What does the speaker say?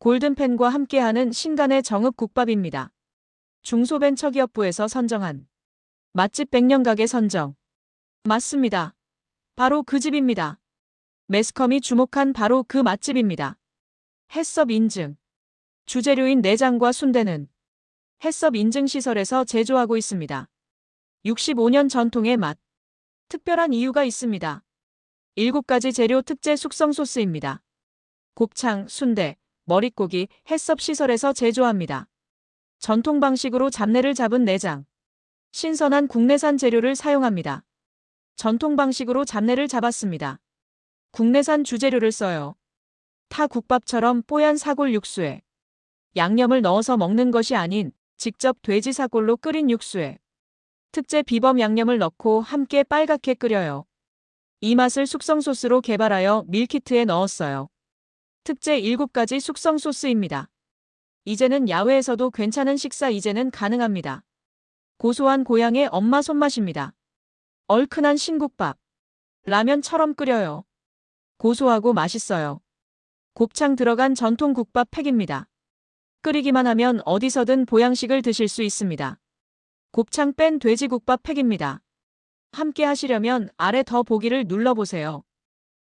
골든펜과 함께하는 신간의 정읍 국밥입니다. 중소벤처기업부에서 선정한 맛집 100년 가게 선정. 맞습니다. 바로 그 집입니다. 매스컴이 주목한 바로 그 맛집입니다. 해썹 인증. 주재료인 내장과 순대는 해썹 인증 시설에서 제조하고 있습니다. 65년 전통의 맛. 특별한 이유가 있습니다. 7가지 재료 특제 숙성 소스입니다. 곱창, 순대, 머릿고기, 해썹 시설에서 제조합니다. 전통 방식으로 잡내를 잡은 내장. 신선한 국내산 재료를 사용합니다. 전통 방식으로 잡내를 잡았습니다. 국내산 주재료를 써요. 타 국밥처럼 뽀얀 사골 육수에 양념을 넣어서 먹는 것이 아닌 직접 돼지 사골로 끓인 육수에 특제 비범 양념을 넣고 함께 빨갛게 끓여요. 이 맛을 숙성 소스로 개발하여 밀키트에 넣었어요. 특제 7가지 숙성 소스입니다. 이제는 야외에서도 괜찮은 식사 이제는 가능합니다. 고소한 고향의 엄마 손맛입니다. 얼큰한 신국밥. 라면처럼 끓여요. 고소하고 맛있어요. 곱창 들어간 전통 국밥 팩입니다. 끓이기만 하면 어디서든 보양식을 드실 수 있습니다. 곱창 뺀 돼지국밥 팩입니다. 함께 하시려면 아래 더 보기를 눌러보세요.